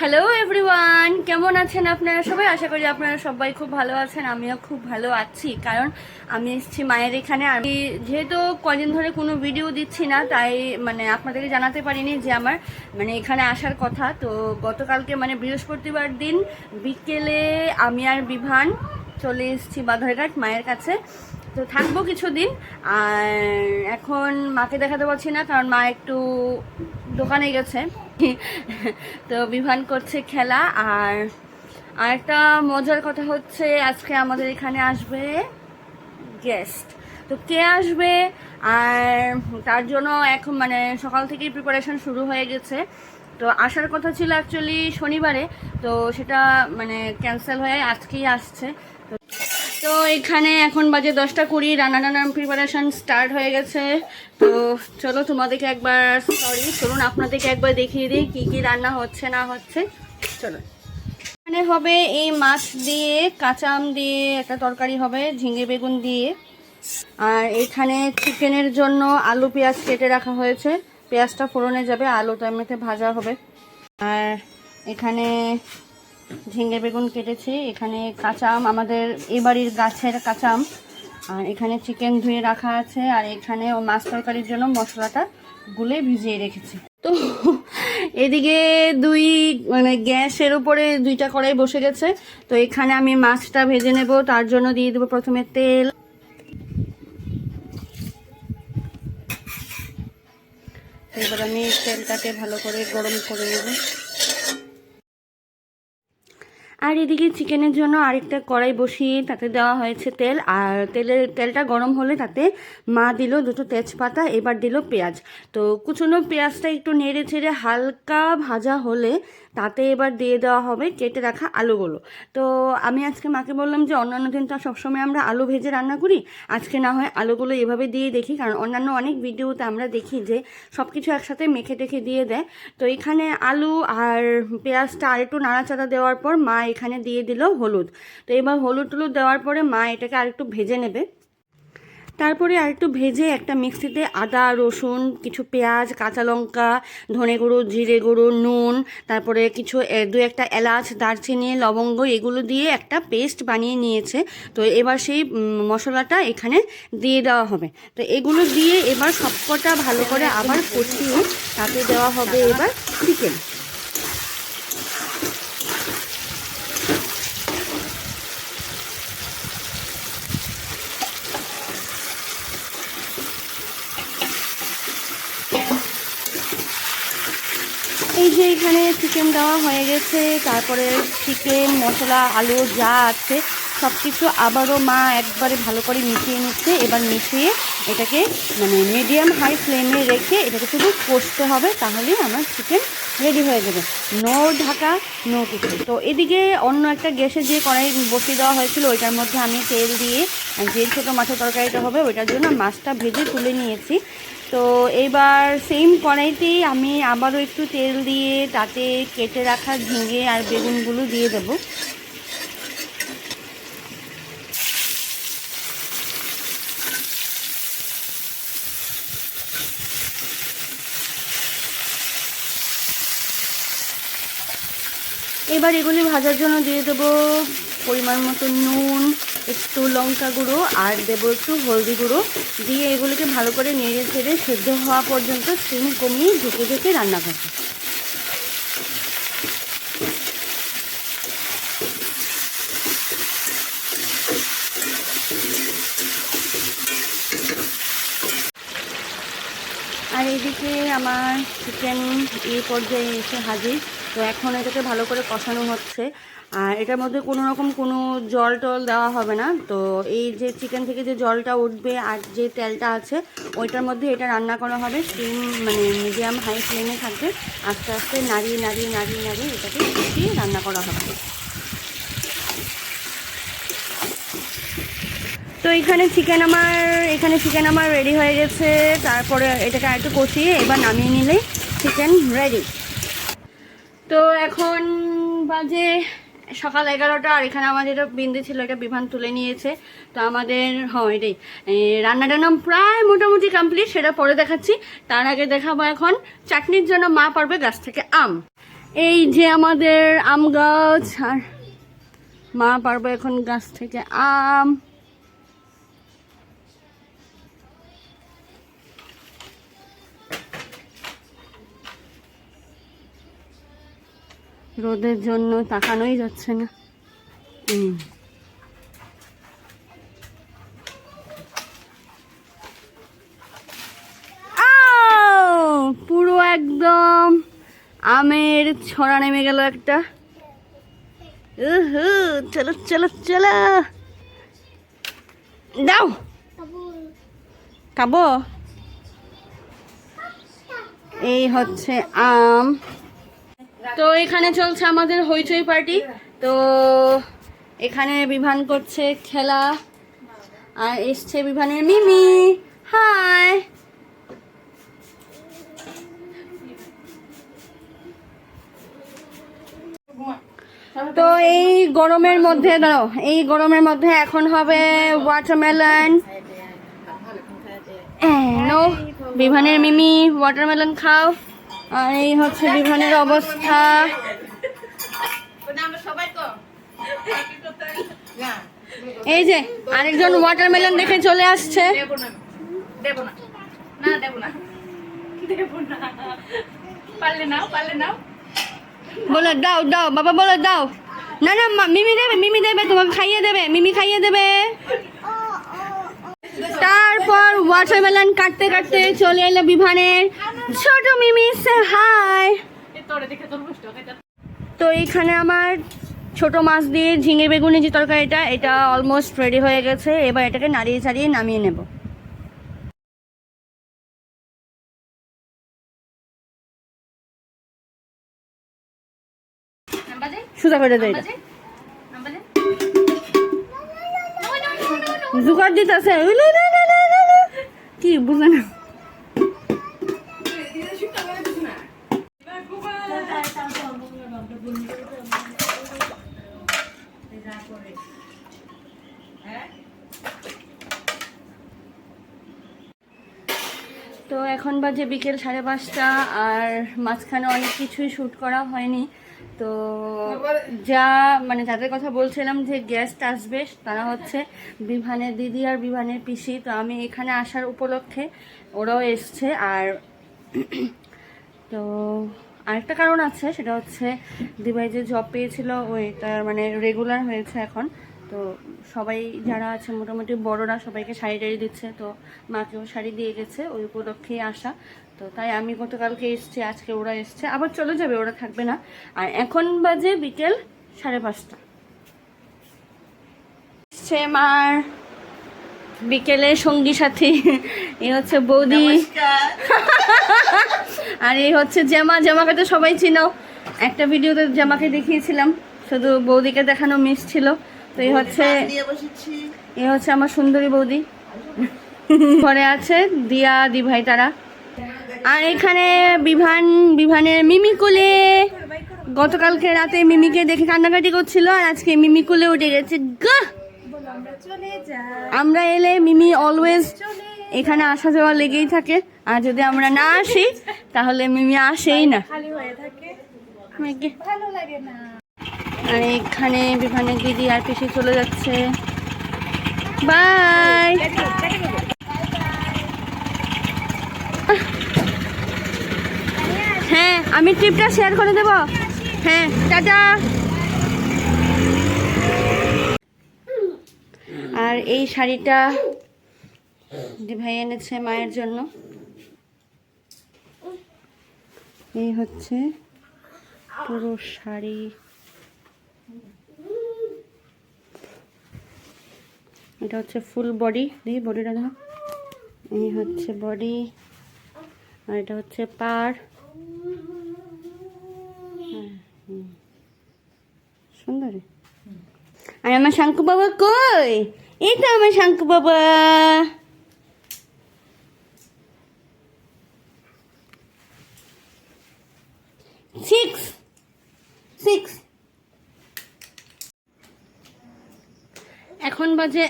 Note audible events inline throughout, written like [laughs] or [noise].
Hello everyone কেমন আছেন আপনারা সবাই? আশা করি আপনারা সবাই খুব ভালো আছেন, আমিও খুব ভালো আছি। কারণ আমি এসেছি মায়ের এখানে। আমি যেহেতু কদিন ধরে কোনো ভিডিও দিচ্ছি না, তাই মানে আপনাদেরকে জানাতে পারিনি যে আমার মানে এখানে আসার কথা। তো গতকালকে মানে বৃহস্পতিবার দিন বিকেলে আমি আর বিভান চলে এসেছি বাধারঘাট মায়ের কাছে। তো থাকব কিছুদিন। আর এখন মাকে দেখাতে পারছি না, কারণ মা একটু দোকানে গেছে। তো বিভান করছে খেলা আর আরেকটা মজার কথা হচ্ছে, আজকে আমাদের এখানে আসবে গেস্ট তো কে আসবে আর তার জন্য এখন মানে সকাল থেকেই প্রিপারেশন শুরু হয়ে গেছে। তো আসার কথা ছিল অ্যাকচুয়ালি শনিবারে, তো সেটা মানে ক্যান্সেল হয়ে আজকেই আসছে। তো তো এখানে এখন বাজে দশটা কুড়ি রান্না টান্নার প্রিপারেশন স্টার্ট হয়ে গেছে। তো চলো তোমাদেরকে একবার সরি চলুন আপনাদেরকে একবার দেখিয়ে দিই কী কী রান্না হচ্ছে, না হচ্ছে। চলো। এখানে হবে এই মাছ দিয়ে, কাঁচা আম দিয়ে একটা তরকারি হবে, ঝিঙে বেগুন দিয়ে। আর এখানে চিকেনের জন্য আলু পেঁয়াজ কেটে রাখা হয়েছে। পেঁয়াজটা ফোড়নে যাবে, আলুটা এমনিতে ভাজা হবে। আর এখানে ঝিঙে বেগুন কেটেছি। এখানে কাঁচা আম আমাদের এ বাড়ির গাছের কাঁচা আম। আর এখানে চিকেন ধুয়ে রাখা আছে। আর এখানে ও মাছ তরকারির জন্য মশলাটা গুলে ভিজিয়ে রেখেছি। তো এদিকে দুই মানে গ্যাসের উপরে দুইটা কড়াই বসে গেছে। তো এখানে আমি মাছটা ভেজে নেব। তার জন্য দিয়ে দেবো প্রথমে তেল। এবার আমি তেলটাকে ভালো করে গরম করে নেব। আর এদিকে চিকেনের জন্য আরেকটা কড়াই বসিয়ে তাতে দেওয়া হয়েছে তেল। আর তেলের, তেলটা গরম হলে তাতে মা দিল দুটো তেজপাতা, এবার দিল পেঁয়াজ। তো কুচনো পেঁয়াজটা একটু নেড়ে ছেড়ে হালকা ভাজা হলে তাতে এবার দিয়ে দেওয়া হবে কেটে রাখা আলুগুলো। তো আমি আজকে মাকে বললাম যে অন্যান্য দিন তো সবসময় আমরা আলু ভেজে রান্না করি। আজকে না হয় আলুগুলো এভাবে দিয়ে দেখি, কারণ অন্যান্য অনেক ভিডিওতে আমরা দেখি যে সব কিছু একসাথে মেখে টেখে দিয়ে দেয়। তো এখানে আলু আর পেঁয়াজটা আর একটু নাড়াচাড়া দেওয়ার পর মা এখানে দিয়ে দিল হলুদ। তো এবার হলুদ টলুদ দেওয়ার পরে মা এটাকে আরেকটু ভেজে নেবে। তারপরে আরেকটু ভেজে একটা মিক্সিতে আদা, রসুন, কিছু পেঁয়াজ, কাঁচা লঙ্কা, ধনে গুঁড়ো, জিরে গুঁড়ো, নুন, তারপরে কিছু দু একটা এলাচ, দারচিনি, লবঙ্গ এগুলো দিয়ে একটা পেস্ট বানিয়ে নিয়েছে। তো এবার সেই মশলাটা এখানে দিয়ে দেওয়া হবে। তো এগুলো দিয়ে এবার সবকটা ভালো করে আবার কষিয়ে তাতে দেওয়া হবে এবার চিকেন। যে এখানে চিকেন দেওয়া হয়ে গেছে তারপরে চিকেন মশলা আলু যা আছে সব কিছু আবারও মা একবারে ভালো করে মিশিয়ে নিচ্ছে। এবার মিশিয়ে এটাকে মানে মিডিয়াম হাই ফ্লেমে রেখে এটাকে শুধু কষতে হবে, তাহলেই আমার চিকেন রেডি হয়ে যাবে। নো ঢাকা নো কিছু। তো এদিকে অন্য একটা গ্যাসে যে কড়াই বসিয়ে দেওয়া হয়েছিল, ওইটার মধ্যে আমি তেল দিয়ে যে ছোটো মাছের তরকারিটা হবে, ওইটার জন্য মাছটা ভেজে তুলে নিয়েছি। তো এবার সেম কড়াইতেই আমি আবারও একটু তেল দিয়ে, তাতে কেটে রাখা ঝিঙে আর বেগুনগুলো দিয়ে দেবো। এবার এগুলি ভাজার জন্য দিয়ে দেবো পরিমাণ মতো নুন, একটু লঙ্কা গুঁড়ো, আর দেবো একটু হলদি গুঁড়ো। দিয়ে এগুলিকে ভালো করে নেড়ে ছেড়ে সেদ্ধ হওয়া পর্যন্ত স্টিম কমিয়ে ঢেকে ঢেকে রান্না করব। আর এদিকে আমার চিকেন এই পর্যায়ে এসে হাজির। তো এখন এটাকে ভালো করে কষানো হচ্ছে। আর এটার মধ্যে কোনো রকম কোনো জল টল দেওয়া হবে না। তো এই যে চিকেন থেকে যে জলটা উঠবে আর যে তেলটা আছে, ওইটার মধ্যে এটা রান্না করা হবে। স্টিম মানে মিডিয়াম হাই ফ্লেমে থাকবে। আস্তে আস্তে নাড়িয়ে নাড়িয়ে নাড়িয়ে নাড়িয়ে এটাকে কষিয়ে রান্না করা হবে। তো এখানে চিকেন আমার, এখানে চিকেন আমার রেডি হয়ে গেছে। তারপরে এটাকে আরেকটু কষিয়ে এবার নামিয়ে নিলেই চিকেন রেডি তো এখন বাজে সকাল এগারোটা আর এখানে আমাদের যেটা বিন্দু ছিল এটা বিভান তুলে নিয়েছে। তো আমাদের হ্যাঁ এটাই। এ, রান্না টান্না প্রায় মোটামুটি কমপ্লিট সেটা পরে দেখাচ্ছি। তার আগে দেখাবো এখন চাটনির জন্য মা পারবে গাছ থেকে আম। এই যে আমাদের আম গাছ আর মা পারব এখন গাছ থেকে আম। রোদের জন্য তাকানোই যাচ্ছে না। পুরো একদম আমের ছড়া নেমে গেল একটা। চলো চলো চলো। দাও। খাব। এই হচ্ছে আম। তো এখানে চলছে আমাদের হইচই পার্টি। তো এখানে বিভান করছে খেলা। আর এসছে বিভানের মিমি। হাই। তো এই গরমের মধ্যে, দাঁড়াও, এই গরমের মধ্যে এখন হবে ওয়াটারমেলন নো, বিভানের মিমি ওয়াটারমেলন খাও। আর এই হচ্ছে বিমানের অবস্থা। এই যে আরেকজন ওয়াটারমেলন দেখে চলে আসছে। বলো, দাও দাও, বাবা বলো, দাও। না না মিমি দেবে মিমি দেবে, তোমাকে খাইয়ে দেবে, মিমি খাইয়ে দেবে। তারপর ওয়াটারমেলন কাটতে কাটতে চলে এলো বিভানের। ছোট মিমি হাই তো এইখানে আমার ছোট মাছ দিয়ে ঝিঙে বেগুনি যে তরকারিটা, এটা অলমোস্ট রেডি হয়ে গেছে। এবার এটাকে নাড়িয়ে চাড়িয়ে নামিয়ে নেব। সুতা কি বুঝে না? তো এখন বাজে বিকেল সাড়ে পাঁচটা আর মাঝখানে অনেক কিছুই শ্যুট করা হয়নি। তো যা মানে যাদের কথা বলছিলাম যে গেস্ট আসবে তারা হচ্ছে বিভানের দিদি আর বিভানের পিসি। তো আমি এখানে আসার উপলক্ষে ওরাও এসছে আর তো আরেকটা কারণ আছে, সেটা হচ্ছে দিভাই যে জব পেয়েছিল ওইটা মানে রেগুলার হয়েছে এখন। তো সবাই যারা আছে, মোটামুটি বড়রা সবাইকে শাড়ি টাড়ি দিচ্ছে, তো মাকেও শাড়ি দিয়ে গেছে ওই উপলক্ষেই আসা। তো তাই আমি গতকালকে এসছি, আজকে ওরা এসছে। আবার চলে যাবে, ওরা থাকবে না। আর এখন বাজে বিকেল সাড়ে পাঁচটা। এসছে আমার বিকেলে সঙ্গী সাথী এ হচ্ছে বৌদি। [laughs] আর এই হচ্ছে জামা জামাকে তো সবাই চিনো। একটা ভিডিওতে জামাকে দেখিয়েছিলাম শুধু বৌদিকে দেখানো মিস ছিল। তো এই হচ্ছে এই হচ্ছে আমার সুন্দরী বৌদি। [laughs] ঘরে আছে দিয়া দিভাই তারা। আর এখানে বিভান বিভানের মিমি কুলে। গতকালকে রাতে মিমিকে দেখে কান্নাকাটি করছিল আর আজকে মিমি কুলে উঠে গেছে গা! আমরা এলে মিমি অলওয়েজ এখানে আসা যাওয়া লেগেই থাকে। আর যদি আমরা না আসি তাহলে মিমি আসেই না। আর এখানে বিভানের দিদি আর পিসি চলে যাচ্ছে। বাই হ্যাঁ আমি ট্রিপটা শেয়ার করে দেব। হ্যাঁ টাটা! এই শাড়িটা দিভাই এনেছে মায়ের জন্য। এই হচ্ছে পুরো শাড়ি। এটা হচ্ছে ফুল বডি। দেখি বডিটা দেখো। এই হচ্ছে বডি। আর এটা হচ্ছে পার। হ্যাঁ, সুন্দর। আর আমার শঙ্কু বাবা কই? এই তো আমার শঙ্কু বাবা। সিক্স সিক্স এখন বাজে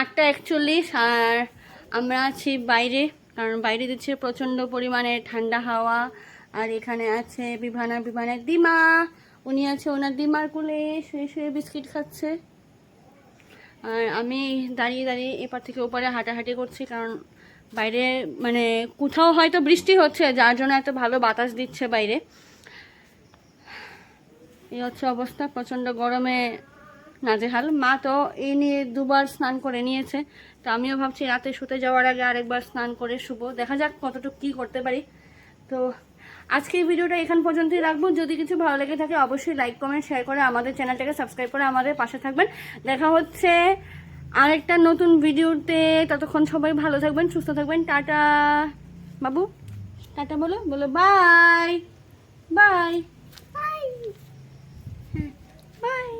আটটা একচল্লিশ আর আমরা আছি বাইরে, কারণ বাইরে দিচ্ছে প্রচণ্ড পরিমাণে ঠান্ডা হাওয়া। আর এখানে আছে বিভানা, বিভানের দিমা। উনি আছে ওনার দিমার কোলে, শুয়ে শুয়ে বিস্কিট খাচ্ছে। আর আমি দাঁড়িয়ে দাঁড়িয়ে এপার থেকে ওপারে হাঁটাহাঁটি করছি, কারণ বাইরে মানে কোথাও হয়তো বৃষ্টি হচ্ছে, যার জন্য এত ভালো বাতাস দিচ্ছে বাইরে। এই হচ্ছে অবস্থা, প্রচণ্ড গরমে নাজেহাল। মা তো এই নিয়ে দুবার স্নান করে নিয়েছে, তো আমিও ভাবছি রাতে শুতে যাওয়ার আগে আরেকবার স্নান করে শুভ দেখা যাক কতটুকু কী করতে পারি। তো আজকে এই ভিডিওটা এখান পর্যন্তই রাখব। যদি কিছু ভালো লেগে থাকে অবশ্যই লাইক কমেন্ট শেয়ার করে আমাদের চ্যানেলটাকে সাবস্ক্রাইব করে আমাদের পাশে থাকবেন। দেখা হচ্ছে আরেকটা নতুন ভিডিওতে। ততক্ষণ সবাই ভালো থাকবেন সুস্থ থাকবেন। টাটা। বাবু? টাটা বলো বলো বাই বাই বাই বাই